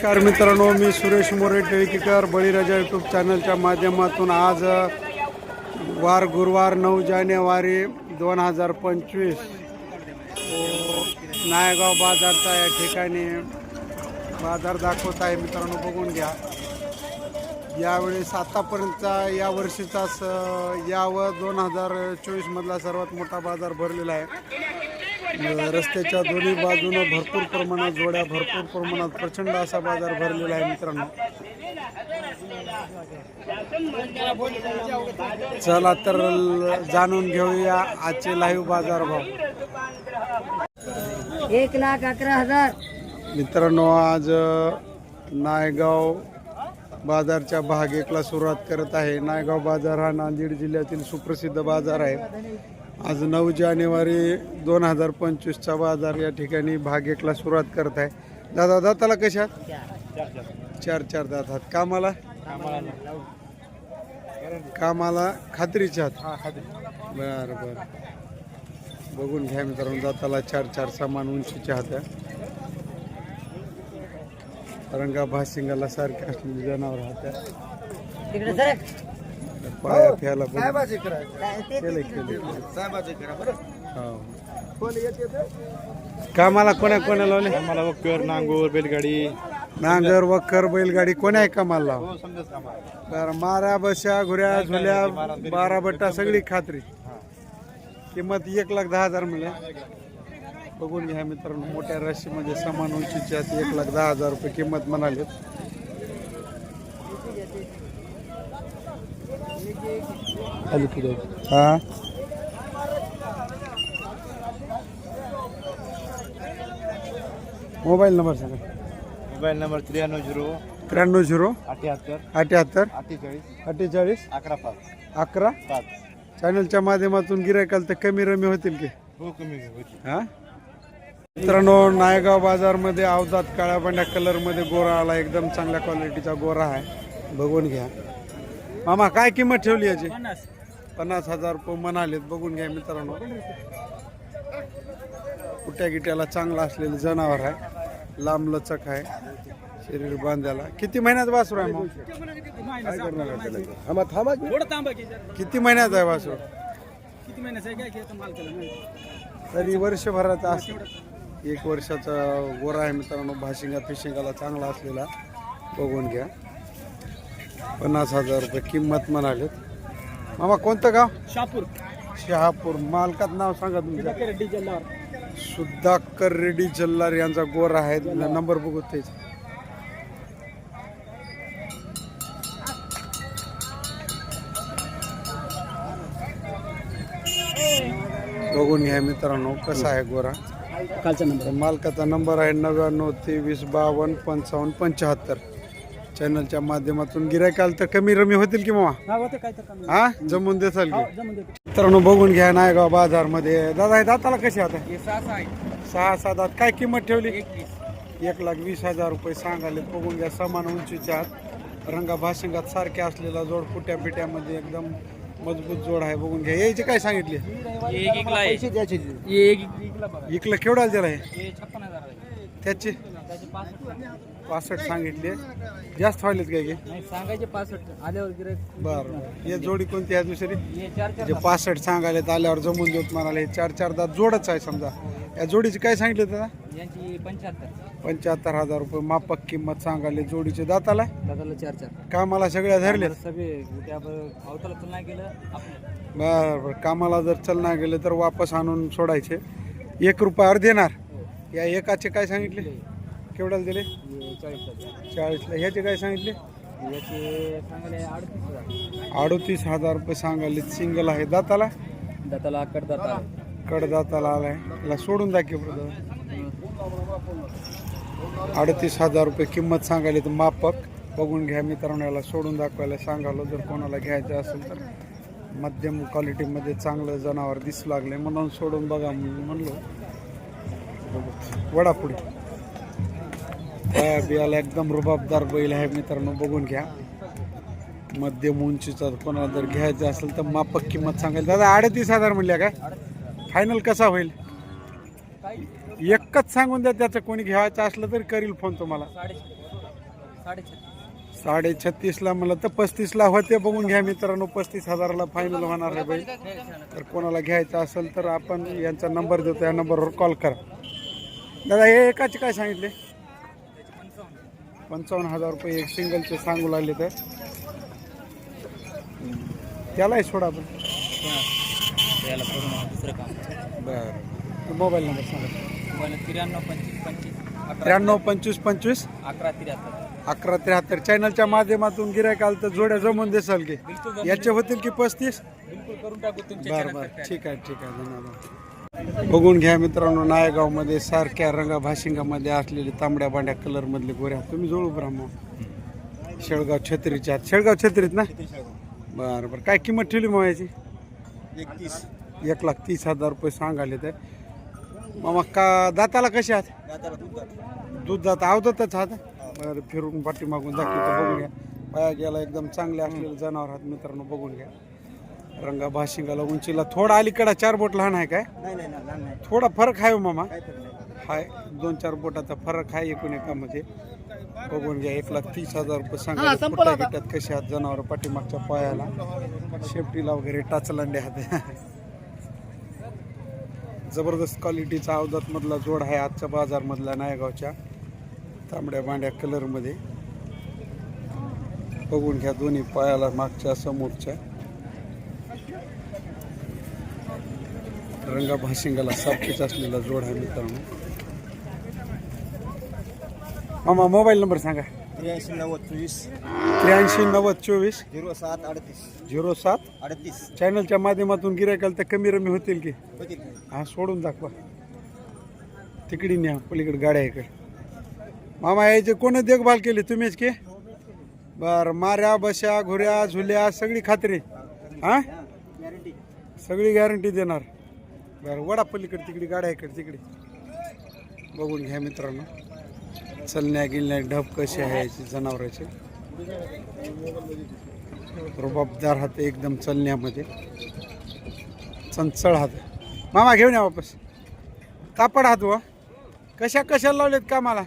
नमस्कार मित्रांनो मी सुरेश मोरे टेळकीकर बळीराजा यूट्यूब चॅनलच्या माध्यमातून आज वार गुरुवार नऊ जानेवारी दोन हजार पंचवीस. नायगाव बाजारचा या ठिकाणी बाजार दाखवत आहे मित्रांनो बघून घ्या. यावेळेस आतापर्यंतचा या वर्षीचा स यावर दोन हजार चोवीसमधला सर्वात मोठा बाजार भरलेला आहे. रस्त्याच्या दोन्ही बाजूनं भरपूर प्रमाणात जोड्या भरपूर प्रमाणात प्रचंड असा बाजार भरलेला आहे मित्रांनो. चला तर जाणून घेऊया आजचे लाईव्ह बाजार भाव. एक लाख अकरा हजार. मित्रांनो आज नायगाव बाजारच्या भाग एकला सुरुवात करत आहे. नायगाव बाजार हा नांदेड जिल्ह्यातील सुप्रसिद्ध बाजार आहे. आज नऊ जानेवारी दोन हजार पंचवीसचा बाजार या ठिकाणी भाग एकला सुरुवात करत आहे. दादा दाताला कशात चार चार दातात कामाला? कामाला खात्रीच्या आहात? बर बर. बघून घ्या मित्रांनो दाताला चार चार समान उंचीच्या हात्या रंगा भासिंगाला असलेली जनावर हात्या पाया फ्याला केले केले. हो. कामाला कोण्या कोण्या लावले? मला वक्कर नांगोर बैलगाडी. नांगर वखर बैलगाडी कोण्या आहे कामाला लाव बरं मारा बशा घुऱ्या झुल्या बारा बट्टा सगळी खात्री. किंमत एक लाख दहा हजार मिळेल बघून घ्या मित्रांनो मोठ्या राशीमध्ये समान उंचीची एक लाख दहा हजार रुपये किंमत म्हणाले हा? मोबाईल नंबर सांगा. मोबाईल नंबर त्र्याण्णव झिरो त्र्याण्णव झिरो अठ्याहत्तर अठ्याहत्तर अठ्ठेचाळीस अठ्ठेचाळीस अकरा पाच. अकरा? पाच. चॅनलच्या माध्यमातून गिरायकाल तर कमी रमी होतील की? हो कमी होती हा? मित्रांनो नायगाव बाजारमध्ये अवधात काळ्या पांढऱ्या कलरमध्ये गोरा आला. एकदम चांगल्या क्वालिटीचा गोरा आहे. बघून घ्या. मामा काय किंमत ठेवली याची? पन्नास. हजार रुपये म्हणालेत बघून घ्या मित्रांनो. कुट्या गिट्याला चांगला असलेलं जनावर आहे. लांब लचक आहे. शरीर बांधायला. किती महिन्यात वासरू आहे मग काय करणार आहे त्याला? किती महिन्यात आहे वासरू? तरी वर्षभराचा असं एक वर्षाचा गोरा आहे मित्रांनो. भाशिंगा फिशिंगाला चांगला असलेला. बघून घ्या. पन्नास हजार रुपये किंमत म्हणालेत. मामा कोणतं गाव? शापूर शहापूर. मालकात नाव सांगा तुमचं. सुधाकर रेड्डी जल्लार यांचा गोरा आहे. नंबर बघू तेच बघून घ्या मित्रांनो कसा आहे गोरा. कालचा नंबर. मालकाचा नंबर आहे नव्याण्णव तेवीस बावन्न पंचावन्न पंच्याहत्तर. चॅनलच्या माध्यमातून गिरायकाल तर कमी रमी होतील की मामा? हा होते काय तर कमी. हा? जमून देसाल की? जमून देतो. मित्रांनो बघून घ्या नायगाव बाजारमध्ये दादा हे दाताला कसे आता हे सहा सहा आहे सहा सात आठ काय किंमत ठेवली? एक लाख वीस हजार रुपये सांगाले बघून घ्या समान उंचीच्या आत. रंगा भाशिंगात सारखे असलेला जोड फुट्या पिट्यामध्ये एकदम मजबूत जोड आहे. बघून घ्या. यायचे काय सांगितले? एक एकला आहे. पैसे द्यायचे एक इकलं दिला आहे हे छप्पन हजार आहे. त्याचे? पासष्ट सांगितले. जास्त व्हायलेत काय की नाही सांगायचे पासष्ट. आल्यावर गिरायक बरं हे जोडी कोणती आहे दुसरी? हे चार चार जे पासष्ट सांगायले आल्यावर जमून देत म्हणाले. हे चार चार दात जोडच आहे समजा. या जोडीचे काय सांगितले दादा? यांची पंच्याहत्तर. पंच्याहत्तर हजार रुपये मापक किंमत सांगायले. जोडीचे दाताला दादाला चार चार. कामाला सगळ्या धरले सगळे. त्या अवताला तुलना केलं आपलं. बरं बरं. कामाला जर चलना गेले तर वापस आणून सोडायचे. एक रुपयावर देणार या एकाचे काय सांगितले? केवढ्याला दिले? हे चाळीस हजार चाळीसला. ह्याचे काय सांगितले? याचे सांगायला अडतीस हजार. अडतीस हजार रुपये सांगाले सिंगल आहे. दाताला? दाताला कडदाता कडदाताला आलाय. याला सोडून दाखव अडतीस हजार रुपये किंमत सांगायला तर मापक बघून घ्या मित्रांनो याला सोडून दाखवायला सांगालो. जर कोणाला घ्यायचं असेल तर. मध्यम क्वालिटीमध्ये चांगलं जनावर दिसू लागले. म्हणून सोडून बघा म्हणून म्हणलो. वडा पुढे त्या बियाला एकदम रुबाबदार बैल आहे मित्रांनो बघून घ्या. मध्यम उंचीचा कोणाला जर घ्यायचं असेल तर मापक किंमत सांगायला दादा अडतीस हजार म्हणल्या काय फायनल कसा होईल? एकच सांगून द्या त्याचं कोणी घ्यायचं असलं तरी करील फोन तुम्हाला. साडे छत्तीसला म्हणलं तर पस्तीसला होते बघून घ्या मित्रांनो पस्तीस हजाराला फायनल होणार आहे बाई तर कोणाला घ्यायचं असेल तर आपण यांचा नंबर देतो या नंबरवर कॉल करा. दादा हे एकाचे काय सांगितले? पंचावन्न हजार रुपये एक सिंगलचे सांगू लागले तर. त्यालाही सोडा आपण त्याला पूर्ण दुसरं काम. बरं. मोबाईल नंबर सांगा. मोबाईल त्र्याण्णव पंचवीस पंचवीस अकरा त्र्याण्णव पंचवीस पंचवीस. अकरा त्र्याहत्तर. अकरा त्र्याहत्तर. चॅनलच्या माध्यमातून गिरायक आलं तर जोड्या जमून देसाल की. याचे होतील की पस्तीस? बिलकुल करून टाकू बरं बरं. ठीक आहे ठीक आहे. धन्यवाद. बघून घ्या मित्रांनो नायगावमध्ये सारख्या रंगा भाशिंगामध्ये असलेली तांबड्या बांड्या कलरमधले गोऱ्या तुम्ही जोडू ब्राह्मण शेळगाव छत्रीच्या आत शेळगाव छत्रीत ना? बरं बरं. काय किंमत ठेवली मग याची? एकतीस. एक लाख तीस हजार रुपये सांगाले तर मामा का दाताला कसे आहात? दूध जात. आवतच आहात. बरं फिरून पाठी मागून दाखवतो बघून घ्या. पाया गेला एकदम चांगले असलेले जनावर आहात मित्रांनो बघून घ्या. रंगा भाशिंगाला उंचीला थोडा अलीकडा चार बोट लहान आहे काय? नाही नाही नाही नाही. थोडा फरक आहे हो मामा. हाय दोन चार बोटाचा फरक आहे एकूण एकामध्ये बघून घ्या एक लाख तीस हजार रुपये सांगा कुठल्या घेतात कसे आहात जनावर पाठीमागच्या पायाला. शेपटीला वगैरे टाचलांडे हात जबरदस्त क्वालिटीचा अवधात मधला जोड आहे आजच्या बाजारमधला नायगावच्या. तांबड्या बांड्या कलरमध्ये बघून घ्या दोन्ही पायाला मागच्या समोरच्या. रंगा भाशिंगाला सापकीच असलेला जोड आहे मित्रांनो. मामा मोबाईल नंबर सांगा. त्र्याऐंशी नव्वद चोवीस. त्र्याऐंशी नव्वद चोवीस. झिरो सात अडतीस. झिरो सात. अडतीस. चॅनलच्या माध्यमातून गिरायकाल तर कमी रमी होतील की? हा सोडून दाखवा. तिकडी न्या पलीकडे गाड्या इकडे. मामा यायचे कोण देखभाल केली तुम्हीच की? बर माऱ्या बशा घुऱ्या झुल्या सगळी खात्री. हा? सगळी गॅरंटी देणार. बरं वडा पलीकडे तिकडे गाड्या इकडे तिकडे. बघून घ्या मित्रांनो. चलण्या गिलण्या ढब कसे आहे याचे जनावराचे. रुबाबदार हात एकदम चलण्यामध्ये. चंचळ हात. मामा घेऊन या वापस. कापड हात व कशा कशाला लावलेत कामाला?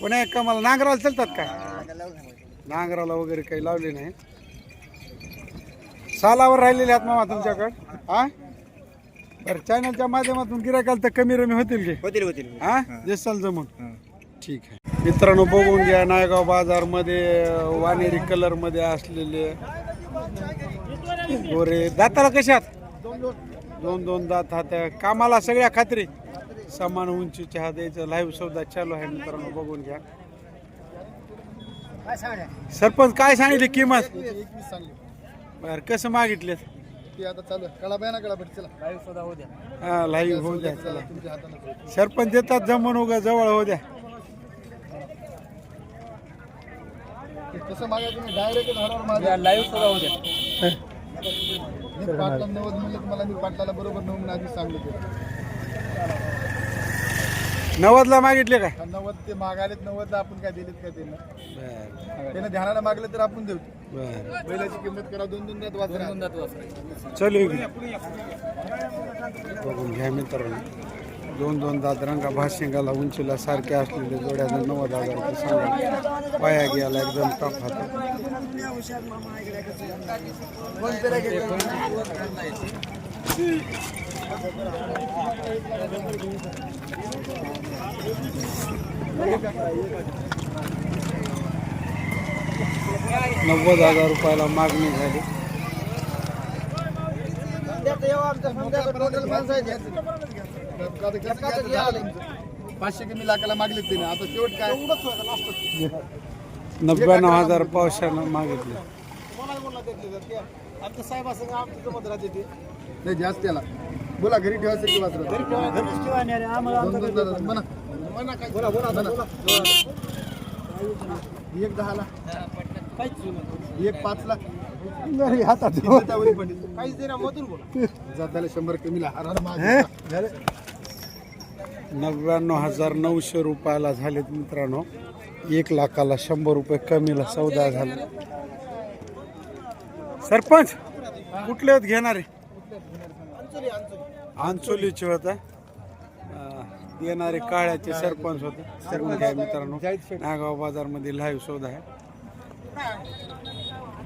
कोण्या कामाला? नांगराला चलतात का? नांगराला वगैरे काही लावले नाही. सालावर राहिलेले आहेत मामा तुमच्याकडे. हा? बरं चॅनलच्या माध्यमातून गिरायकाल तर कमी रमी होतील की? होतील होतील. हा? देसाल जमून? ठीक आहे. मित्रांनो बघून घ्या नायगाव बाजारमध्ये वानेरी कलरमध्ये असलेले गोरे दाताला कशात दोन दोन दात हात कामाला सगळ्या खात्री. समान उंचीचे हात यायचं लाईव्ह सौदा चालू आहे मित्रांनो बघून घ्या. सरपंच काय सांगितली किंमत? बर कसं मागितले ती आता चालू आहे. कळा बया ना कळा भेट चला. लाईव्ह सुद्धा होऊ द्या. हा लाईव्ह होऊ द्या. चला तुमच्या हाताने सरपंच देतात जमून उगा जवळ होऊ द्या. तसं मागा तुम्ही डायरेक्ट झाडावर माझ्या लाईव्ह सुद्धा होऊ द्या. मी पाटला नव्वद म्हणलं तुम्हाला मी पाटलाला बरोबर नऊ आधी सांगितलं नव्वदला मागितले काय? नव्वद ते मागालेत नव्वद आपण काय दिलेत काय त्यांना? बर. त्यानं ध्यानाला मागलं तर आपण देऊ. बर. बैलाची किंमत करा दोन दोन दात वाजरा दोन दात. चलू इकडे बघून घ्या मित्रांनो. दोन दोन दात रंगा भाशिंगाला उंचीला सारख्या असलेले जोड्या नव्वद हजार रुपये सांगा. पाया घ्यायला एकदम टॉप हातात. नव्वद हजार रुपयाला मागणी झाली. पाचशे कमी लाखाला मागले ते आता शेवट काय? नव्याण्णव हजार पावसानं मागितले. नाही जास्त त्याला. बोला घरी ठेवायचं दोन जरा म्हणा बोला बोला बोला. एक दहाला. एक पाचला. हातात काहीच दे ना मधून बोला. जाताला शंभर कमीला. नव्याण्णव हजार नऊशे रुपयाला झालेत मित्रांनो. एक लाखाला शंभर रुपये कमीला सौदा झाला. सरपंच कुठले आहेत घेणारे? आंचोलीचे होता अं, येणारे काळ्याचे सरपंच होते. घ्या मित्रांनो. नागाव बाजारमध्ये लाईव्ह शोध आहे.